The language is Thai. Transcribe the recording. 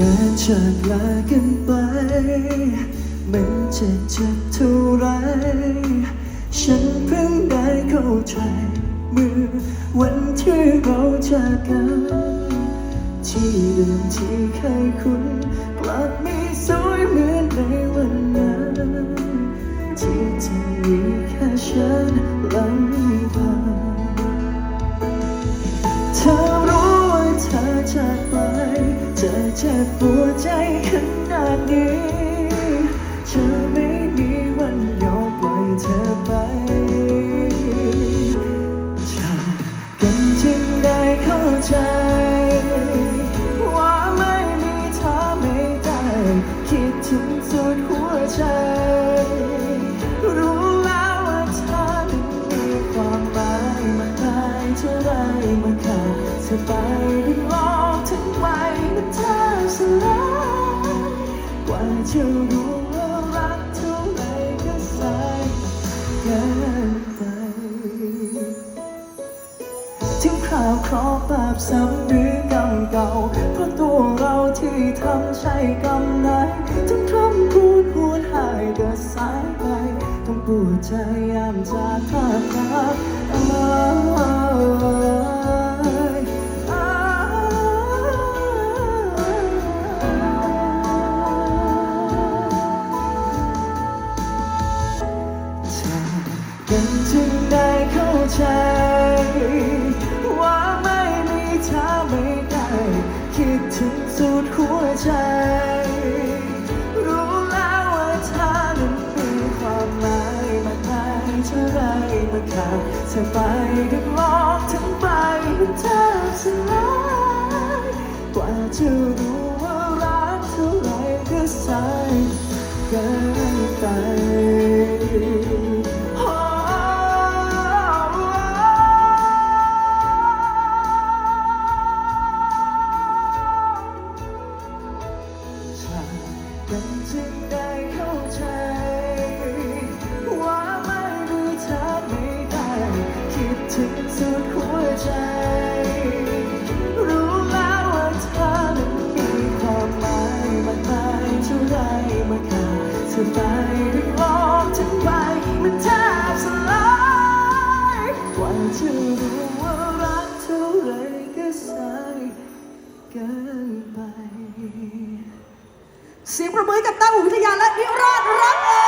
การจากลากันไป มันจะเจ็บเท่าไร ฉันเพิ่งได้เข้าใจเมื่อวันที่เราจากกัน ที่เดิมที่เคยคุ้นกลับไม่สวยเหมือนในวันนั้น ที่จะมีแค่ฉันลำพัง เจ็บปวดใจขนาดนี้เจะไม่มีวันยอมปล่อยเธอไปจากกันจึงได้เข้าใจ ว่าไม่มีเธอไม่ได้ คิดถึงสุดหัวใจ รู้แล้วว่าเธอนั้นมีความหมายมากมายเท่าไรมันขาดเธอไปได้ลอง จะรู้ว่ารักเท่าไรก็สายเกินไปถึงคราวขอปราบซ้ำหรือกรรมเก่า เพราะตัวเราที่ทำใช่กรรมไหนถึงคำพูดพูดหายก็สายไป ต้องปวดใจยามจากภาพรักเใจ ว่าไม่มีเธอไม่ได้ คิดถึงสุดหัวใจ รู้แล้วว่าเธอนั้นมีความหมายมากมายเท่าไรมันขาดเธอไปได้ลองทั้งไปมันแทบสลายกว่าจะรู้ว่ารักเท่าไรก็สายเกินไป กันจึงได้เข้าใจ ว่าไม่มีเธอไม่ได้ คิดถึงสุดหัวใจ รู้แล้วว่าเธอนั้นมีความหมายมากมายเท่าไรมาขาดเธอไปได้ลองถึงไปมันแทบสลายกว่าจะรู้ว่ารักเท่าไรก็สายเกินไป เสียงประมือกับต้าหูวิทยาและนิรอดรักเอ